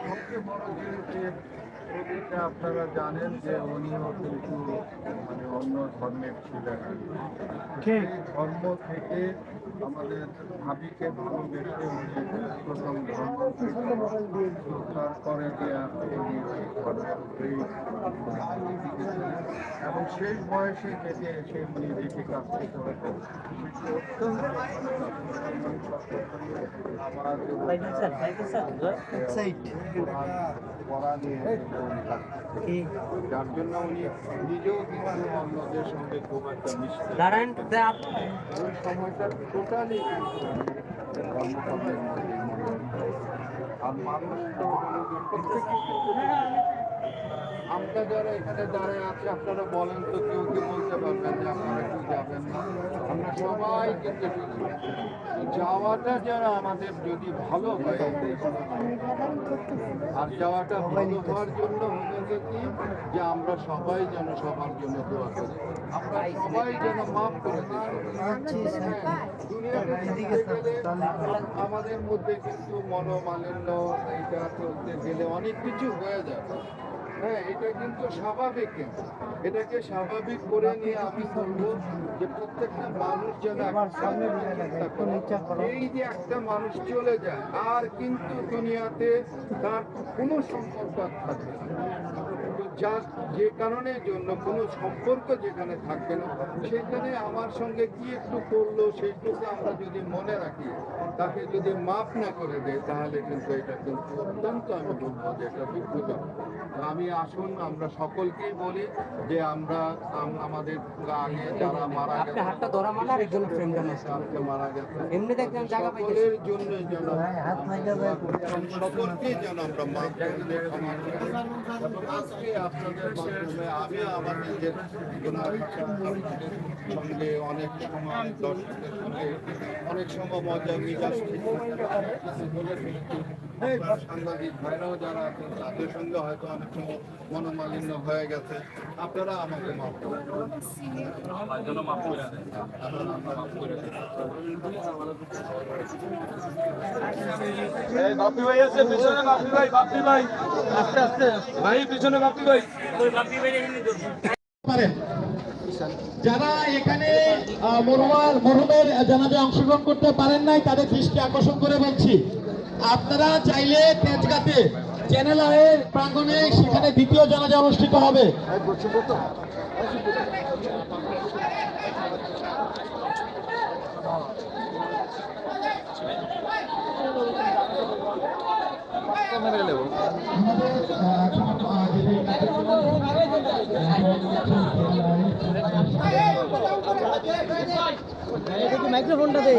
সবচেয়ে বড় যে আপনারা জানেন যে উনিও কিন্তু মানে অন্য ধর্মের ছিলেন আর ধর্ম থেকে আমাদের ভাবিকে ভালোবেসে উনি প্রথম ধর্ম তারপরে উনি টিকেছিলেন। এবং সেই বয়সে যেতে এসে উনি যেটি কাজ করতে হতো অত্যন্ত আমার পড়া নিয়ে কাজ যার জন্য নিজেও সঙ্গে খুব একটা ওই সময়টা টোটালি যারা এখানে দাঁড়ায় আছে, আপনারা বলেন তো কেউ কি বলতে পারবেন যে আপনারা কি যাবেন না আমরা সবাই যাওয়াটা যারা আমাদের যদি ভালো হয়, আর যাওয়াটা ভালো হওয়ার জন্য হচ্ছে কি যে আমরা সবাই যেন সবার জন্য দোয়া করি। আমরা সবাই যেন মাফ করে দিই। গেলে আমাদের মধ্যে কিন্তু মনোমালিন্য এটা চলতে গেলে অনেক কিছু হয়ে হ্যাঁ এটা কিন্তু স্বাভাবিক এটাকে স্বাভাবিক করে নিয়ে আমি বলব যে প্রত্যেকটা মানুষ যেন। এই যে একটা মানুষ চলে যায় আর কিন্তু দুনিয়াতে তার কোনো সম্পর্ক থাকবে যার যে কারণের জন্য কোনো সম্পর্ক যেখানে থাকবে না সেখানে আমার সঙ্গে কি একটু করল সেইটুকু আমরা যদি মনে রাখি তাকে যদি মাফ না করে দেয় তাহলে কিন্তু এটা কিন্তু অত্যন্ত আমি বলব যে এটা দুঃখজনক। আমি আসুন আমরা সকলকেই বলি যে আমরা আমাদের আগে যারা মারা গেছে হাতটা ধরা মানে একজন মারা গেছে এমনি দেখলাম জায়গা সকলের জন্য যেন সকলকে যেন আমরা মাফ করে দিয়ে আজকে আপনাদের মাধ্যমে আমি আমার নিজের সঙ্গে অনেক সময় দর্শকের সঙ্গে অনেক সময় মজা মিজাজ ঠিক থাকে না, সাংবাদিক ভাইরাও যারা আছেন তাদের সঙ্গে হয়তো অনেক সময় মনোমালিন্য হয়ে গেছে। আপনারা আমাকে মাফ করে দেবেন। এই বাপি ভাই আছে পিছনে বাপি ভাই বাপি ভাই। আস্তে আস্তে। ভাই পিছনে বাপি ভাই। পারেন। যারা এখানে আহ, মরহুমার মরহুমের জানাজে অংশগ্রহণ করতে পারেন নাই তাদের দৃষ্টি আকর্ষণ করে বলছি আপনারা চাইলে তেজগাতে চ্যানেল আয়ের প্রাঙ্গণে সেখানে দ্বিতীয় জানাজা অনুষ্ঠিত হবে। মাইক্রোফোনটা দে